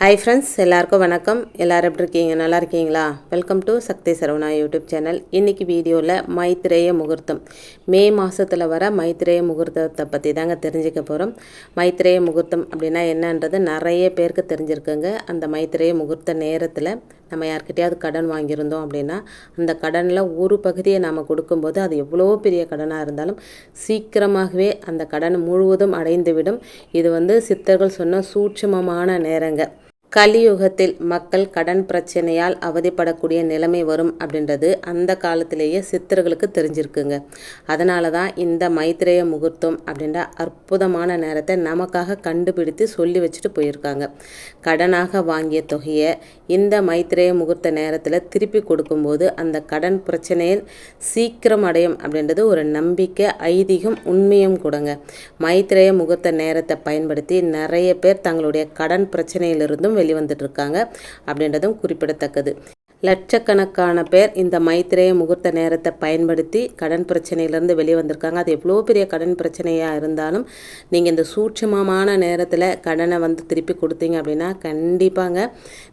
Hi friends எல்லாருக்கும் வணக்கம். எல்லோரும் எப்படி இருக்கீங்க? நல்லா இருக்கீங்களா? Welcome to Sakthi Saravana YouTube channel இன்றைக்கி வீடியோவில் மைத்ரேய முகூர்த்தம். மே மாதத்தில் வர மைத்ரேய முகூர்த்தத்தை பற்றி தாங்க தெரிஞ்சுக்க போகிறோம் மைத்ரேய முகூர்த்தம் அப்படின்னா என்னன்றது நிறைய பேருக்கு தெரிஞ்சிருக்குங்க. அந்த மைத்ரேய முகூர்த்த நேரத்தில் நம்ம யார்கிட்டயாவது கடன் வாங்கியிருந்தோம் அப்படின்னா அந்த கடனில் ஒரு பகுதியை நாம் கொடுக்கும்போது அது எவ்வளோ பெரிய கடனாக இருந்தாலும் சீக்கிரமாகவே அந்த கடன் முழுவதும் அடைந்துவிடும். இது வந்து சித்தர்கள் சொன்ன சூட்சமமான நேரங்க. கலியுகத்தில் மக்கள் கடன் பிரச்சனையால் அவதிப்படக்கூடிய நிலைமை வரும் அப்படின்றது அந்த காலத்திலேயே சித்தர்களுக்கு தெரிஞ்சிருக்குங்க. அதனால தான் இந்த மைத்திரேய முகூர்த்தம் அப்படின்ற அற்புதமான நேரத்தை நமக்காக கண்டுபிடித்து சொல்லி வச்சுட்டு போயிருக்காங்க. கடனாக வாங்கிய தொகையை இந்த மைத்திரேய முகூர்த்த நேரத்தில் திருப்பி கொடுக்கும்போது அந்த கடன் பிரச்சனையில் சீக்கிரம் அடையும் அப்படின்றது ஒரு நம்பிக்கை ஐதீகம் உண்மையும் கொடுங்க. மைத்திரேய முகூர்த்த நேரத்தை பயன்படுத்தி நிறைய பேர் தங்களுடைய கடன் பிரச்சனையிலிருந்தும் வெளிவந்துட்டுருக்காங்க அப்படின்றதும் குறிப்பிடத்தக்கது. லட்சக்கணக்கான பேர் இந்த மைத்திரைய முகூர்த்த நேரத்தை பயன்படுத்தி கடன் பிரச்சனையிலேருந்து வெளியே வந்திருக்காங்க. அது எவ்வளோ பெரிய கடன் பிரச்சனையாக இருந்தாலும் நீங்கள் இந்த சூட்சமமான நேரத்தில் கடனை வந்து திருப்பி கொடுத்தீங்க அப்படின்னா கண்டிப்பாங்க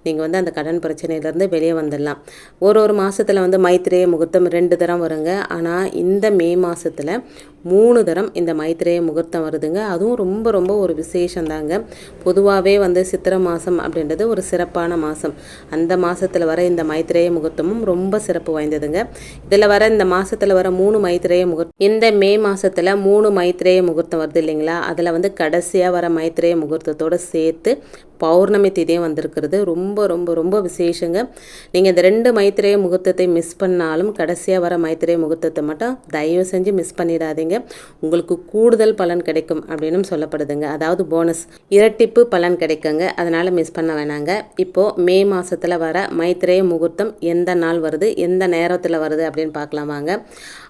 நீங்கள் வந்து அந்த கடன் பிரச்சனையிலேருந்து வெளியே வந்துடலாம். ஒரு ஒரு மாதத்தில் வந்து மைத்திரைய முகூர்த்தம் ரெண்டு தரம் வருங்க. ஆனால் இந்த மே மாதத்தில் மூணு தரம் இந்த மைத்திரைய முகூர்த்தம் வருதுங்க. அதுவும் ரொம்ப ரொம்ப ஒரு விசேஷந்தாங்க. பொதுவாகவே வந்து சித்திரை மாதம் அப்படின்றது ஒரு சிறப்பான மாதம் அந்த மாதத்தில் வர இந்த மை மைத்திரேய முகூர்த்தமும் ரொம்ப சிறப்பு வாய்ந்ததுங்க. இதில் வர இந்த மாதத்தில் வர மூணு மைத்திரேய முகூர்த்தம் இந்த மே மாதத்தில் மூணு மைத்திரேய முகூர்த்தம் வருது இல்லைங்களா? அதில் வந்து கடைசியாக வர மைத்திரேய முகூர்த்தத்தோடு சேர்த்து பௌர்ணமி திதியும் வந்திருக்கிறது. ரொம்ப ரொம்ப ரொம்ப விசேஷங்க. நீங்கள் இந்த ரெண்டு மைத்திரைய முகூர்த்தத்தை மிஸ் பண்ணாலும் கடைசியாக வர மைத்திரைய முகூர்த்தத்தை மட்டும் தயவு செஞ்சு மிஸ் பண்ணிடாதீங்க. உங்களுக்கு கூடுதல் பலன் கிடைக்கும் அப்படின்னு சொல்லப்படுதுங்க. அதாவது போனஸ் இரட்டிப்பு பலன் கிடைக்குங்க. அதனால் மிஸ் பண்ண வேணாங்க. இப்போது மே மாதத்தில் வர மைத்திரைய முகூர்த்தம் எந்த நாள் வருது? எந்த நேரத்தில் வருது அப்படின்னு பார்க்கலாமாங்க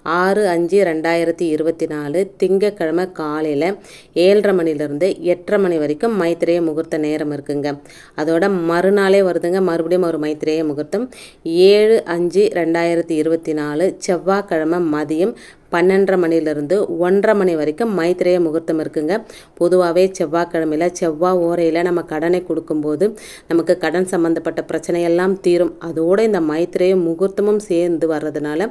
ஆறு அஞ்சு ரெண்டாயிரத்தி இருபத்தி நாலு திங்கக்கிழமை காலையில் ஏழரை மணிலேருந்து எட்டரை மணி வரைக்கும் மைத்திரைய முகூர்த்த நேரம் இருக்குங்க. அதோட மறுநாளே வருதுங்க. மறுபடியும் ஒரு மைத்திரேய முகூர்த்தம். ஏழு அஞ்சு ரெண்டாயிரத்தி இருபத்தி நாலு செவ்வாய்க்கிழமை மதியம் பன்னெண்டரை மணிலேருந்து ஒன்றரை மணி வரைக்கும் மைத்திரைய முகூர்த்தம் இருக்குங்க. பொதுவாகவே செவ்வாய்க்கிழமையில் செவ்வாய் ஓரையில் நம்ம கடனை கொடுக்கும்போது நமக்கு கடன் சம்மந்தப்பட்ட பிரச்சனையெல்லாம் தீரும். அதோடு இந்த மைத்திரைய முகூர்த்தமும் சேர்ந்து வர்றதுனால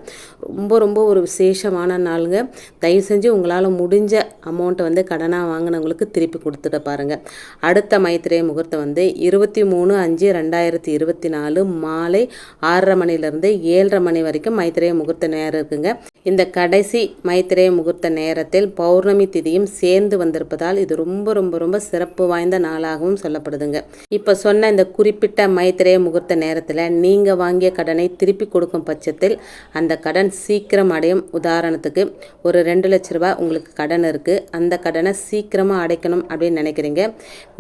ரொம்ப ரொம்ப ஒரு விசேஷமான நாளுங்க. தயவு செஞ்சு உங்களால் முடிஞ்ச அமௌண்ட்டை வந்து கடனாக வாங்கினவங்களுக்கு திருப்பி கொடுத்துட்டு பாருங்கள் அடுத்த மைத்திரைய முகூர்த்தம் வந்து இருபத்தி மூணு அஞ்சு ரெண்டாயிரத்தி இருபத்தி நாலு மாலை ஆறரை மணிலேருந்து ஏழரை மணி வரைக்கும் மைத்திரைய முகூர்த்த நேரம் இருக்குங்க. இந்த கடைசி மைத்திரைய முகூர்த்த நேரத்தில் பௌர்ணமி திதியும் சேர்ந்து வந்திருப்பதால் இது ரொம்ப ரொம்ப ரொம்ப சிறப்பு வாய்ந்த நாளாகவும் சொல்லப்படுதுங்க. இப்போ சொன்ன இந்த குறிப்பிட்ட மைத்திரைய முகூர்த்த நேரத்தில் நீங்கள் வாங்கிய கடனை திருப்பி கொடுக்கும் பட்சத்தில் அந்த கடன் சீக்கிரம் அடையும். உதாரணத்துக்கு ஒரு ரெண்டு லட்ச ரூபாய் உங்களுக்கு கடன் இருக்குது அந்த கடனை சீக்கிரமாக அடைக்கணும் அப்படின்னு நினைக்கிறீங்க.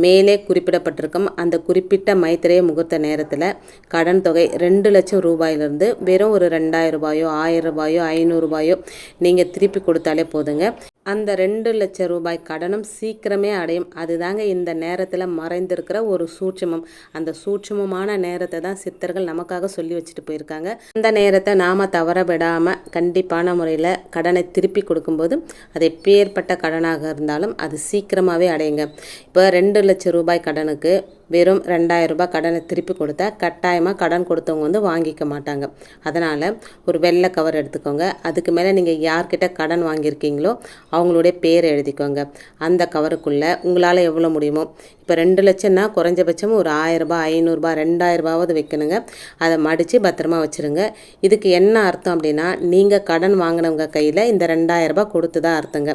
மேலே குறிப்பிடப்பட்டிருக்கும் அந்த குறிப்பிட்ட மைத்திரைய முகூர்த்த நேரத்தில் கடன் தொகை ரெண்டு லட்சம் ரூபாயிலிருந்து வெறும் ஒரு ரெண்டாயிரம் ரூபாயோ ஆயிரம் ரூபாயோ ஐநூறு ரூபாயோ நீங்கள் திருப்பி கொடுத்தாலே போதுங்க. அந்த ரெண்டு லட்சம் ரூபாய் கடனும் சீக்கிரமே அடையும். அதுதாங்க இந்த நேரத்தில் மறைந்திருக்கிற ஒரு சூட்சமம். அந்த சூட்சமமான நேரத்தை தான் சித்தர்கள் நமக்காக சொல்லி வச்சுட்டு போயிருக்காங்க. அந்த நேரத்தை நாம் தவற விடாமல் கண்டிப்பான முறையில் கடனை திருப்பி கொடுக்கும்போது அது எப்பேற்பட்ட கடனாக இருந்தாலும் அது சீக்கிரமாகவே அடையுங்க. இப்போ ரெண்டு லட்சம் ரூபாய் கடனுக்கு வெறும் ரெண்டாயிரம் ரூபாய் கடனை திருப்பி கொடுத்தா கட்டாயமாக கடன் கொடுத்தவங்க வந்து வாங்கிக்க மாட்டாங்க. அதனால் ஒரு வெள்ளை கவர் எடுத்துக்கோங்க. அதுக்கு மேலே நீங்கள் யார்கிட்ட கடன் வாங்கியிருக்கீங்களோ அவங்களுடைய பேரை எழுதிக்கோங்க. அந்த கவருக்குள்ளே உங்களால் எவ்வளோ முடியுமோ இப்போ ரெண்டு லட்சம்னா குறைஞ்சபட்சம் ஒரு ஆயிரரூபா ஐநூறுரூபா ரெண்டாயிரரூபாவது வைக்கணுங்க. அதை மடித்து பத்திரமா வச்சுருங்க. இதுக்கு என்ன அர்த்தம் அப்படின்னா நீங்கள் கடன் வாங்கினவங்க கையில் இந்த ரெண்டாயிரரூபா கொடுத்து தான் அர்த்தங்க.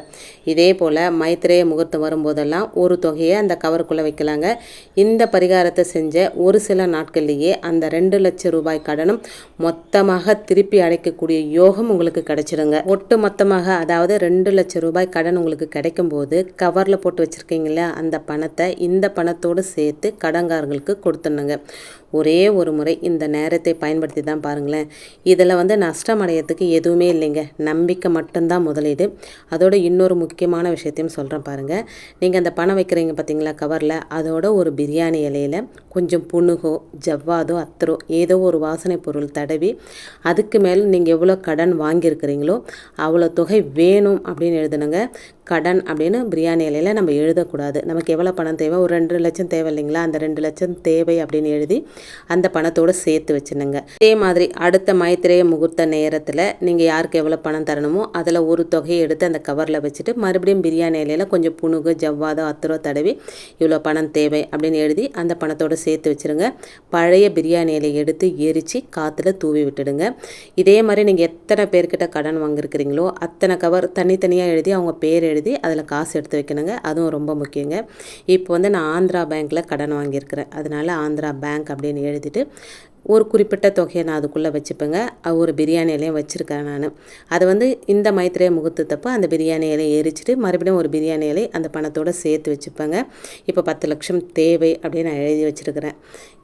இதே போல் மைத்திரேய முகூர்த்தம் வரும்போதெல்லாம் ஒரு தொகையை அந்த கவருக்குள்ளே வைக்கலாங்க. இந்த பரிகாரத்தை செஞ்ச ஒரு சில நாட்கள்லேயே அந்த ரெண்டு லட்சம் ரூபாய் கடனும் மொத்தமாக திருப்பி அடைக்கக்கூடிய யோகம் உங்களுக்கு கிடைச்சிடுங்க ஒட்டு மொத்தமாக அதாவது ரெண்டு லட்சம் ரூபாய் கடன் உங்களுக்கு கிடைக்கும் போது கவரில் போட்டு வச்சுருக்கீங்களா அந்த பணத்தை இந்த பணத்தோடு சேர்த்து கடன்காரங்களுக்கு கொடுத்துடணுங்க. ஒரே ஒரு முறை இந்த நேரத்தை பயன்படுத்தி தான் பாருங்களேன். இதில் வந்து நஷ்டம் அடையறதுக்கு எதுவுமே இல்லைங்க. நம்பிக்கை மட்டும்தான் முதலீடு. அதோட இன்னொரு முக்கியமான விஷயத்தையும் சொல்கிறேன் பாருங்கள் நீங்கள் அந்த பணம் வைக்கிறீங்க பார்த்தீங்களா கவரில்? அதோட ஒரு பிரியாணி இலையில் கொஞ்சம் புணுகோ ஜவ்வாதோ அத்தரோ ஏதோ ஒரு வாசனை பொருள் தடவி அதுக்கு மேலே நீங்கள் எவ்வளோ கடன் வாங்கியிருக்கிறீங்களோ அவ்வளோ தொகை வேணும் அப்படின்னு எழுதுனுங்க. கடன் அப்படின்னு பிரியாணி இலையில் நம்ம எழுதக்கூடாது. நமக்கு எவ்வளோ பணம் தேவை? ஒரு ரெண்டு லட்சம் தேவை இல்லைங்களா? அந்த ரெண்டு லட்சம் தேவை அப்படின்னு எழுதி அந்த பணத்தோடு சேர்த்து வச்சுனுங்க அதே மாதிரி அடுத்த மைத்திரைய முகூர்த்த நேரத்தில் நீங்கள் யாருக்கு எவ்வளோ பணம் தரணுமோ அதில் ஒரு தொகையை எடுத்து அந்த கவரில் வச்சுட்டு மறுபடியும் பிரியாணி இலையில் கொஞ்சம் புணுகு ஜவ்வாதோ அத்தரோ தடவி இவ்வளோ பணம் தேவை அப்படின்னு எழுதி அந்த பணத்தோடு சேர்த்து வச்சுருங்க. பழைய பிரியாணி இலையை எடுத்து எரித்து காற்றுல தூவி விட்டுடுங்க. இதே மாதிரி நீங்கள் எத்தனை பேர்கிட்ட கடன் வாங்கியிருக்கிறீங்களோ அத்தனை கவர் தனித்தனியாக எழுதி அவங்க பேர் எழுதி அதில் காசு எடுத்து வைக்கணுங்க. அதுவும் ரொம்ப முக்கியங்க. இப்போ வந்து நான் ஆந்திரா பேங்க்கில் கடன் வாங்கியிருக்கிறேன். அதனால் ஆந்திரா பேங்க் அப்படின்னு எழுதிட்டு ஒரு குறிப்பிட்ட தொகையை நான் அதுக்குள்ளே வச்சுப்பேங்க. ஒரு பிரியாணியிலையும் வச்சுருக்கேன் நான். அதை வந்து இந்த மைத்திரைய முகூர்த்தத்தப்போ அந்த பிரியாணி இலையை எரிச்சிட்டு மறுபடியும் ஒரு பிரியாணி இலை அந்த பணத்தோடு சேர்த்து வச்சுப்பேங்க. இப்போ பத்து லட்சம் தேவை அப்படின்னு நான் எழுதி வச்சுருக்கிறேன்.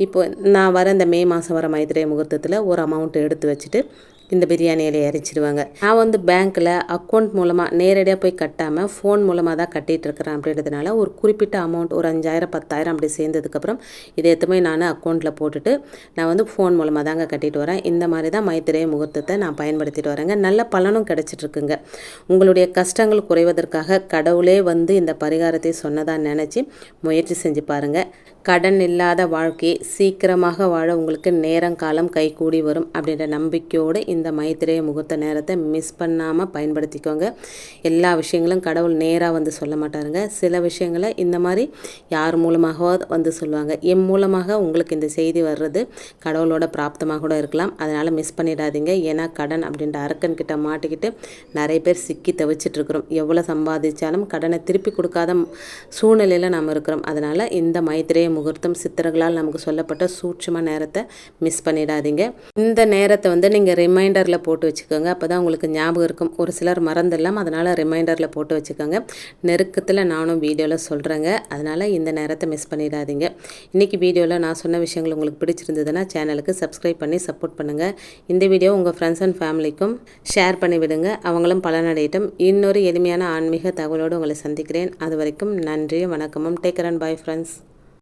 இப்போ நான் வர இந்த மே மாதம் வர மைத்திரை முகூர்த்தத்தில் ஒரு அமௌண்ட் எடுத்து வச்சுட்டு இந்த பிரியாணியில் இறைச்சிடுவாங்க நான் வந்து பேங்க்கில் அக்கௌண்ட் மூலமாக நேரடியாக போய் கட்டாமல் ஃபோன் மூலமாக தான் கட்டிகிட்டு இருக்கிறேன் அப்படின்றதுனால ஒரு குறிப்பிட்ட அமௌண்ட் ஒரு அஞ்சாயிரம் பத்தாயிரம் அப்படி சேர்ந்ததுக்கப்புறம் இதை எத்துமே நான் அக்கௌண்ட்டில் போட்டுட்டு நான் வந்து ஃபோன் மூலமாக தாங்க கட்டிட்டு வரேன். இந்த மாதிரி தான் மைத்திரைய முகூர்த்தத்தை நான் பயன்படுத்திட்டு வரேங்க. நல்ல பலனும் கிடச்சிட்ருக்குங்க. உங்களுடைய கஷ்டங்கள் குறைவதற்காக கடவுளே வந்து இந்த பரிகாரத்தை சொன்னதாக நினச்சி முயற்சி செஞ்சு பாருங்கள் கடன் இல்லாத வாழ்க்கையை சீக்கிரமாக வாழ உங்களுக்கு நேரம் காலம் கைகூடி வரும் அப்படின்ற நம்பிக்கையோடு இந்த மைத்திரைய முகூர்த்த நேரத்தை மிஸ் பண்ணாமல் பயன்படுத்திக்கோங்க. எல்லா விஷயங்களும் கடவுள் நேராக வந்து சொல்ல மாட்டாருங்க. சில விஷயங்களை இந்த மாதிரி யார் மூலமாக வந்து சொல்லுவாங்க. என் மூலமாக உங்களுக்கு இந்த செய்தி வர்றது கடவுளோட பிராப்தமாக கூட இருக்கலாம். அதனால் மிஸ் பண்ணிடாதீங்க. ஏன்னா கடன் அப்படின்ற அரக்கன் கிட்ட மாட்டிக்கிட்டு நிறைய பேர் சிக்கி தவிச்சிட்ருக்குறோம் எவ்வளோ சம்பாதிச்சாலும் கடனை திருப்பி கொடுக்காத சூழ்நிலையில் நாம் இருக்கிறோம். அதனால் இந்த மைத்திரைய முகூர்த்தம் சித்தர்களால் நமக்கு சொல்லப்பட்ட சூட்சம நேரத்தை மிஸ் பண்ணிடாதீங்க. இந்த நேரத்தை வந்து நீங்கள் ரிமைண்டரில் போட்டு வச்சுக்கோங்க. அப்போ தான் உங்களுக்கு ஞாபகம் இருக்கும். ஒரு சிலர் மறந்துடலாம். அதனால் ரிமைண்டரில் போட்டு வச்சுக்கோங்க. நெருக்கத்தில் நானும் வீடியோவில் சொல்கிறேங்க அதனால் இந்த நேரத்தை மிஸ் பண்ணிடாதீங்க. இன்றைக்கி வீடியோவில் நான் சொன்ன விஷயங்கள் உங்களுக்கு பிடிச்சிருந்ததுன்னா சேனலுக்கு சப்ஸ்கிரைப் பண்ணி சப்போர்ட் பண்ணுங்கள் இந்த வீடியோ உங்கள் ஃப்ரெண்ட்ஸ் அண்ட் ஃபேமிலிக்கும் ஷேர் பண்ணிவிடுங்க அவங்களும் பலனடையட்டும். இன்னொரு எளிமையான ஆன்மீக தகவலோடு உங்களை சந்திக்கிறேன். அது வரைக்கும் நன்றி வணக்கமும். Take and bye friends